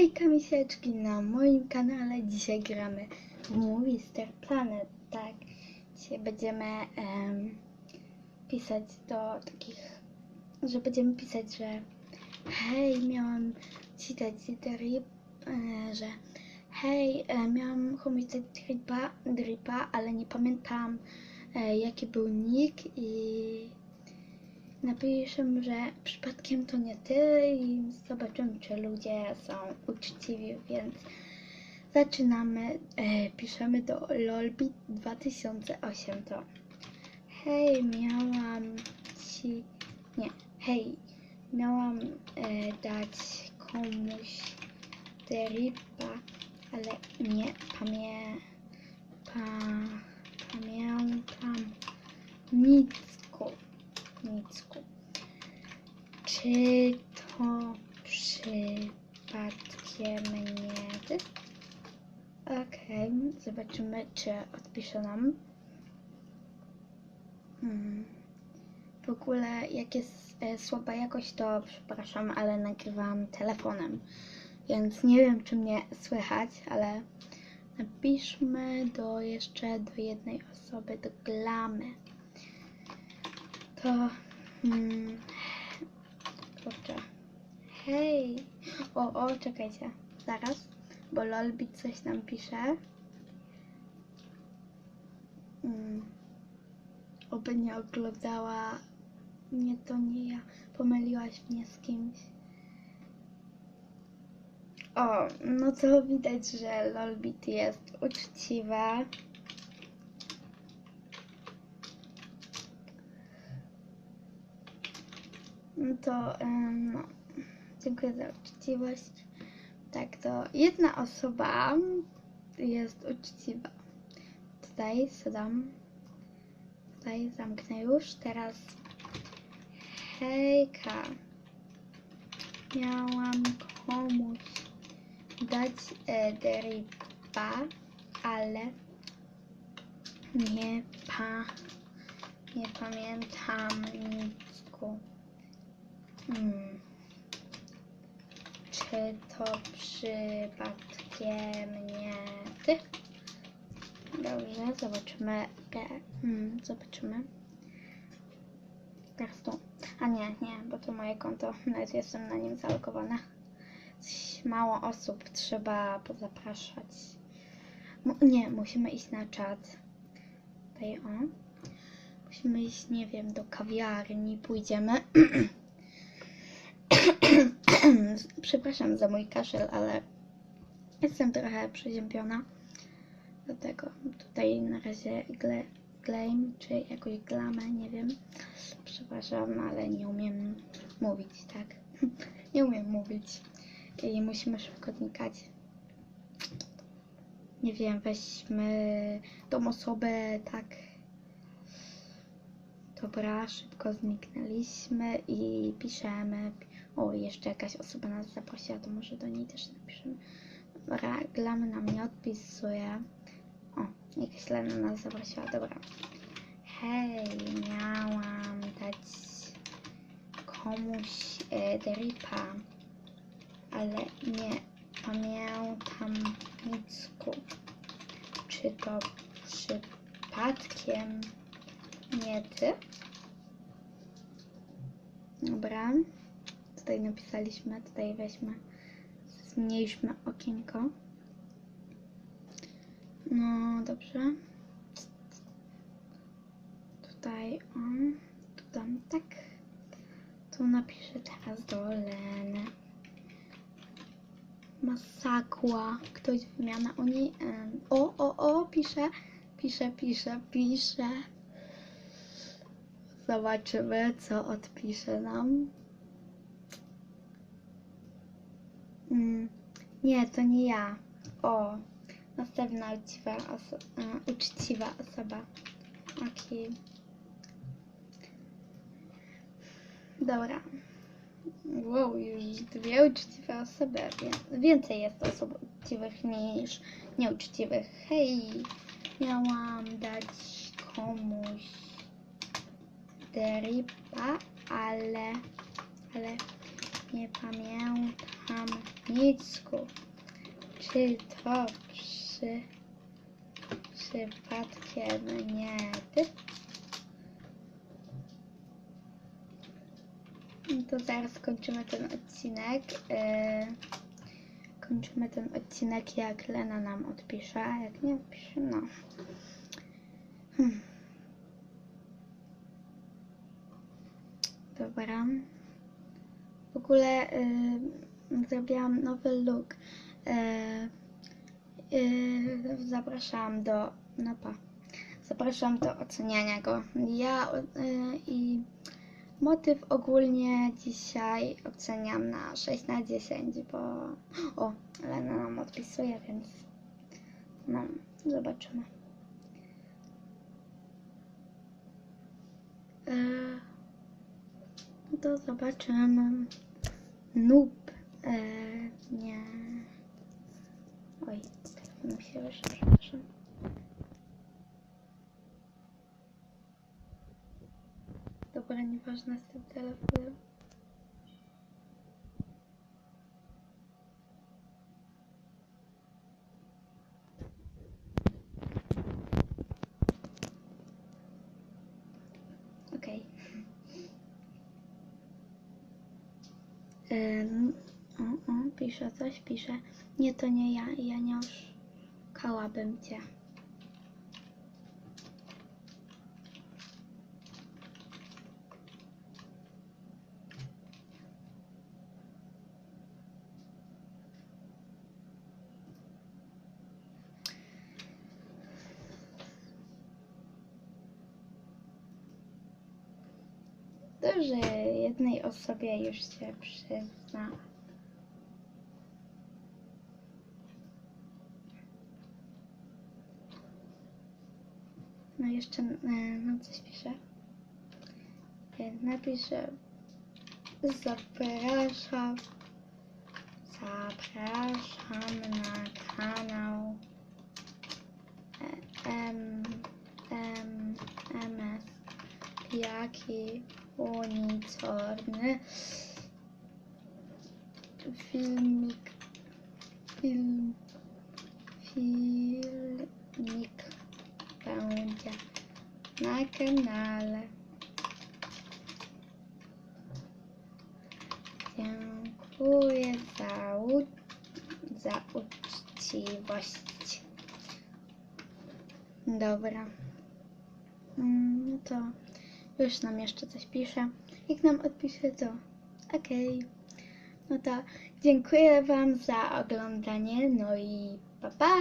Hejka misieczki, na moim kanale dzisiaj gramy w Star Planet, tak? Dzisiaj będziemy em, pisać do takich, że będziemy pisać, że hej, miałam ci dać drip, e, że hej, e, miałam komuś dripa, dripa, ale nie pamiętam e, jaki był nick i napiszemy, że przypadkiem to nie ty i zobaczymy, czy ludzie są uczciwi, więc zaczynamy. E, piszemy do lolbit 2008 to hej, miałam ci, nie, hej, miałam e, dać komuś dripa, ale nie pamię, pa, pamiętam nicku. Nicku. Czy to ty? Okej, zobaczymy, czy odpisze nam. Hmm. W ogóle, jak jest e, słaba jakość, to przepraszam, ale nagrywam telefonem, więc nie wiem, czy mnie słychać, ale napiszmy do jeszcze do jednej osoby, do Glamy to. Hmm, kurczę. Hej! O, o, czekajcie. Zaraz, bo Lolbit coś nam pisze. Hmm. Oby nie oglądała. Nie, to nie ja. Pomyliłaś mnie z kimś. O, no to widać, że Lolbit jest uczciwa. No to em, no, dziękuję za uczciwość. Tak, to jedna osoba jest uczciwa. Tutaj zadam. Tutaj zamknę już. Teraz hejka. Miałam komuś dać e, dripa, ale nie pa nie pamiętam nicku. Hmm. To przypadkiem nie ty? Dobrze, zobaczymy. Hmm, zobaczymy. Teraz tu. A nie, nie, bo to moje konto. Nawet jestem na nim zalogowana. Mało osób trzeba pozapraszać. Mu- nie, musimy iść na czat. Tutaj o. Musimy iść, nie wiem, do kawiarni. Pójdziemy. Przepraszam za mój kaszel, ale jestem trochę przeziębiona. Dlatego tutaj na razie gle, czy jakąś glamę, nie wiem. Przepraszam, ale nie umiem mówić, tak? Nie umiem mówić. I musimy szybko znikać. Nie wiem, weźmy tą osobę, tak. Dobra, szybko zniknęliśmy i piszemy. O, jeszcze jakaś osoba nas zaprosiła, to może do niej też napiszemy. Dobra, Glamy nam nie odpisuje. O, jakaś Lena nas zaprosiła, dobra. Hej, miałam dać komuś e, dripa, ale nie pamiętam nicku. Czy to przypadkiem nie ty? Dobra. Tutaj napisaliśmy, tutaj weźmy, zmniejszmy okienko. No, dobrze. Tutaj on, tu dam tak. Tu napiszę teraz do Leny. Masakła. Ktoś wymiana o niej. O, o, o, pisze, pisze, pisze, pisze. Zobaczymy, co odpisze nam. Mm, nie, to nie ja. O, następna uczciwa, oso- uczciwa osoba. Okej. Dobra. Wow, już dwie uczciwe osoby. Więcej jest osób uczciwych niż nieuczciwych. Hej, miałam dać komuś dripa, ale, ale nie pamiętam nicku. Czy to przy, przypadkiem nie ty? To zaraz kończymy ten odcinek. Yy, kończymy ten odcinek, jak Lena nam odpisze, a jak nie odpisze, no. Hmm. Dobra. W ogóle y, zrobiłam nowy look. Y, y, zapraszam do. No pa. Zapraszam do oceniania go. Ja i motyw ogólnie dzisiaj oceniam na 6 na 10, bo. O, Lena nam odpisuje, więc. No, zobaczymy. Y, no to zobaczymy. Noob. E, nie. Oj, telefon mi się wyszedł, przepraszam. Dobra, nieważne z tym telefonem. Okej. Ym, o, o, pisze coś, pisze. Nie, to nie ja, ja nie oszukałabym cię. Dobrze, jednej osobie już się przyzna. No jeszcze, e, no coś pisze. E, Napiszę zapraszam zapraszam na kanał e, M, M, MS jaki unicorny. Filmik. Film. Filmik będzie na kanale. Dziękuję za, u, za uczciwość. Dobra. No to już nam jeszcze coś pisze. Jak nam odpisze, to okej. No to dziękuję Wam za oglądanie. No i pa pa!